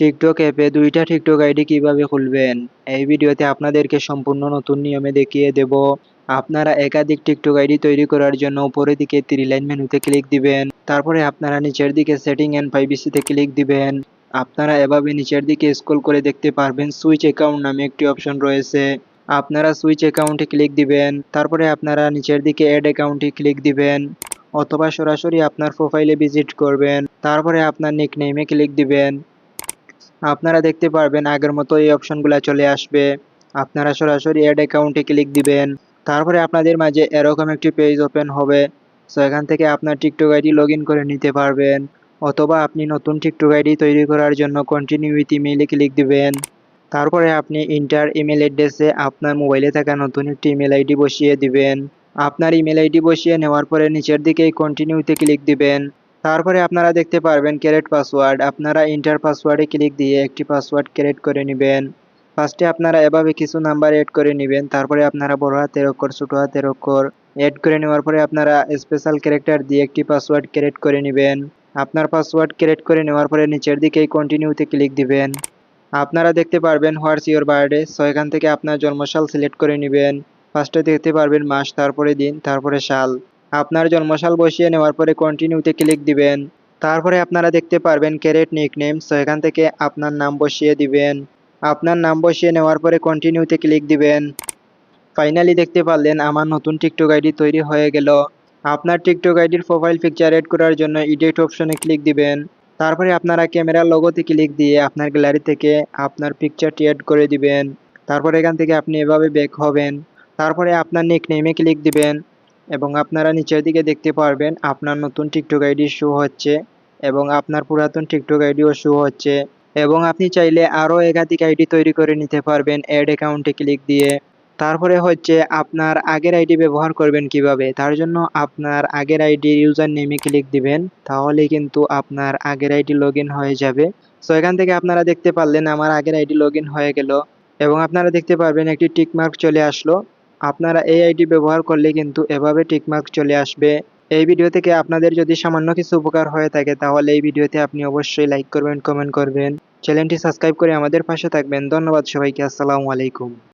TikTok অ্যাপে দুইটা TikTok ID কীভাবে খুলবেন? এই ভিডিওতে আপনাদেরকে সম্পূর্ণ নতুন নিয়মে দেখিয়ে দেব। আপনারা একাধিক টিকটক আইডি তৈরি করার জন্য উপরের দিকে থ্রি লাইন মেনুতে ক্লিক দিবেন। তারপরে আপনারা নিচের দিকে সেটিং এন্ড প্রাইভেসিতে ক্লিক দিবেন। আপনারা এভাবে নিচের দিকে স্ক্রল করে দেখতে পারবেন সুইচ অ্যাকাউন্ট নামে একটি অপশন রয়েছে। আপনারা সুইচ অ্যাকাউন্টে ক্লিক দিবেন। তারপরে আপনারা নিচের দিকে অ্যাড অ্যাকাউন্টে ক্লিক দিবেন। অথবা সরাসরি আপনার প্রোফাইলে ভিজিট করবেন। তারপরে আপনার নিকনেমে ক্লিক দিবেন। আপনারা দেখতে পারবেন আগের মতো এই অপশনগুলো চলে আসবে। আপনারা সরাসরি অ্যাড অ্যাকাউন্টে ক্লিক দিবেন। তারপরে আপনাদের মাঝে এরকম একটি পেজ ওপেন হবে। সো এখান থেকে আপনার টিকটক আইডি লগ করে নিতে পারবেন। অথবা আপনি নতুন টিকটক আইডি তৈরি করার জন্য কন্টিনিউ উইথ ইমেইলে ক্লিক দিবেন। তারপরে আপনি ইন্টার ইমেল অ্যাড্রেসে আপনার মোবাইলে থাকা নতুন একটি ইমেল আইডি বসিয়ে দিবেন। আপনার ইমেল আইডি বসিয়ে নেওয়ার পরে নিচের দিকে কন্টিনিউতে ক্লিক দিবেন। তারপরে আপনারা দেখতে পারবেন ক্যারেট পাসওয়ার্ড আপনারা ইন্টার পাসওয়ার্ডে ক্লিক দিয়ে একটি পাসওয়ার্ড ক্রিয়েট করে নেবেন। ফার্স্টে আপনারা এভাবে কিছু নাম্বার এড করে নেবেন। তারপরে আপনারা বড় হাতের অক্ষর, ছোট হাতের অক্ষর এড করে নেওয়ার পরে আপনারা স্পেশাল ক্যারেক্টার দিয়ে একটি পাসওয়ার্ড ক্রিয়েট করে নেবেন। আপনার পাসওয়ার্ড ক্রিয়েট করে নেওয়ার পরে নিচের দিকে কন্টিনিউতে ক্লিক দিবেন। আপনারা দেখতে পারবেন হোয়াটস ইওর বার্থডে সো এখান থেকে আপনার জন্মসাল সিলেক্ট করে নেবেন। ফার্স্টে দেখতে পারবেন মাস, তারপরে দিন, তারপরে সাল। আপনার জন্মসাল বসিয়ে নেওয়ার পরে কন্টিনিউতে ক্লিক দিবেন। তারপরে আপনারা দেখতে পারবেন ক্যারেট নিকনেম সো এখান থেকে আপনার নাম বসিয়ে দিবেন। আপনার নাম বসিয়ে নেওয়ার পরে কন্টিনিউতে ক্লিক দিবেন। ফাইনালি দেখতে পারলেন আমার নতুন টিকটক আইডি তৈরি হয়ে গেল। আপনার টিকটক আইডির প্রোফাইল পিকচার এড করার জন্য এডিট অপশনে ক্লিক দিবেন। তারপরে আপনারা ক্যামেরার লোগোতে ক্লিক দিয়ে আপনার গ্যালারি থেকে আপনার পিকচারটি অ্যাড করে দিবেন। তারপর এখান থেকে আপনি এভাবে ব্যাক হবেন। তারপরে আপনার নিক নেমে ক্লিক দিবেন। এবং আপনারা নিচের দিকে দেখতে পারবেন আপনার নতুন টিকটক আইডি শো হচ্ছে এবং আপনার পুরাতন টিকটক আইডিও শো হচ্ছে এবং আপনি চাইলে আরও একাধিক আইডি তৈরি করে নিতে পারবেন অ্যাড অ্যাকাউন্টে ক্লিক দিয়ে। তারপরে হচ্ছে আপনার আগের আইডি ব্যবহার করবেন কীভাবে? তার জন্য আপনার আগের আইডি ইউজার নেমে ক্লিক দিবেন তাহলে কিন্তু আপনার আগের আইডি লগ হয়ে যাবে। সো এখান থেকে আপনারা দেখতে পারলেন আমার আগের আইডি লগ হয়ে গেল এবং আপনারা দেখতে পারবেন একটি টিকমার্ক চলে আসলো। আপনারা এই আইডি ব্যবহার করলে কিন্তু এভাবে টিকমার্ক চলে আসবে। এই ভিডিও থেকে আপনাদের যদি সামান্য কিছু উপকার হয়ে থাকে, তাহলে এই ভিডিওতে আপনি অবশ্যই লাইক করবেন কমেন্ট করবেন। চ্যানেলটি সাবস্ক্রাইব করে আমাদের পাশে থাকবেন। ধন্যবাদ সবাইকে। আসসালামু আলাইকুম।